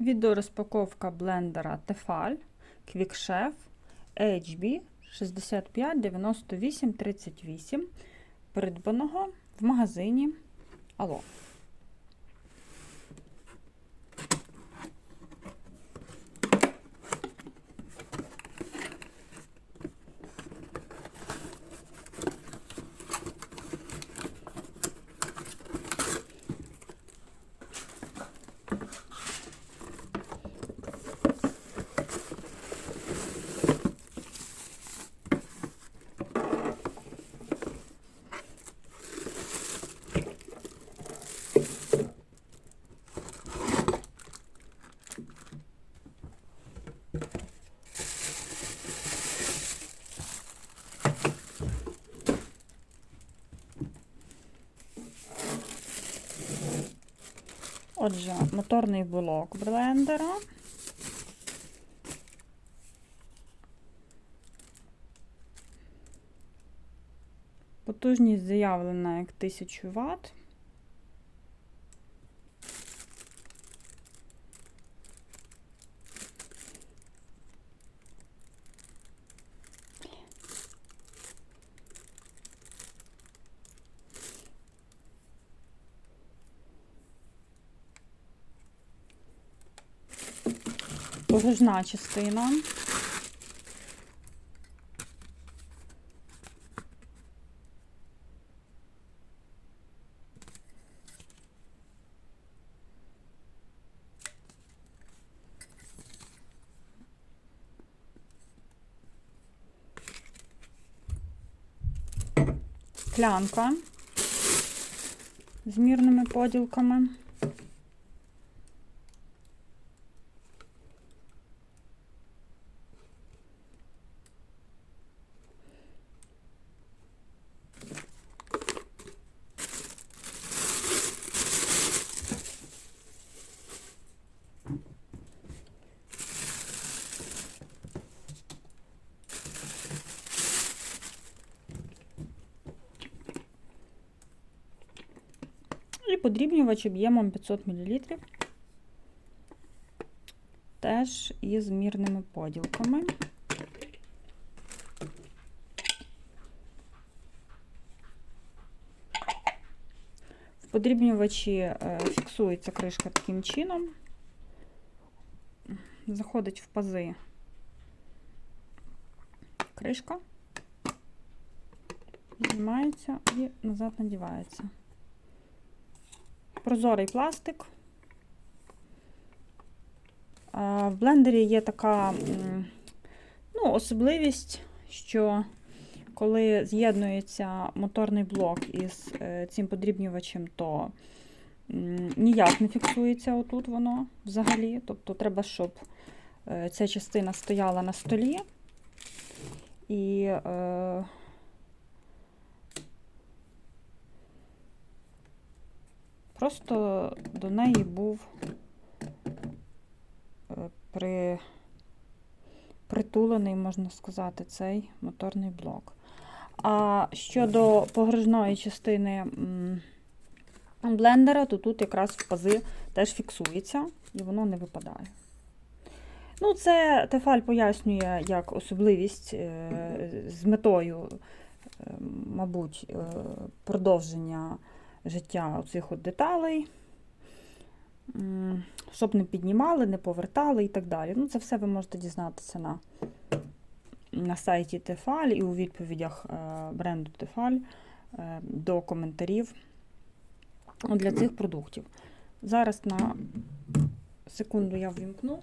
Відеорозпаковка блендера Tefal QuickChef HB 659838, придбаного в магазині Ало. Отже, моторний блок блендера. Потужність заявлена як 1000 Вт. Погружна частина. Склянка з мірними поділками. І подрібнювач об'ємом 500 мл. Теж із мірними поділками. В подрібнювачі е, фіксується кришка таким чином, заходить в пази кришка, знімається і назад надівається прозорий пластик. В блендері є така ну, особливість, що коли з'єднується моторний блок із е, цим подрібнювачем, то ніяк не фіксується отут воно взагалі. Тобто треба, щоб е, ця частина стояла на столі. І е, Просто до неї був е, при, притулений, можна сказати, цей моторний блок. А щодо погружної частини блендера, то тут якраз в пази теж фіксується і воно не випадає. Ну, Це Тефаль пояснює як особливість е, з метою, е, мабуть, продовження життя оцих от деталей, щоб не піднімали, не повертали і так далі. Ну, Це все ви можете дізнатися на на сайті Тефаль і у відповідях е, бренду Тефаль е, до коментарів для цих продуктів. Зараз на секунду я ввімкну.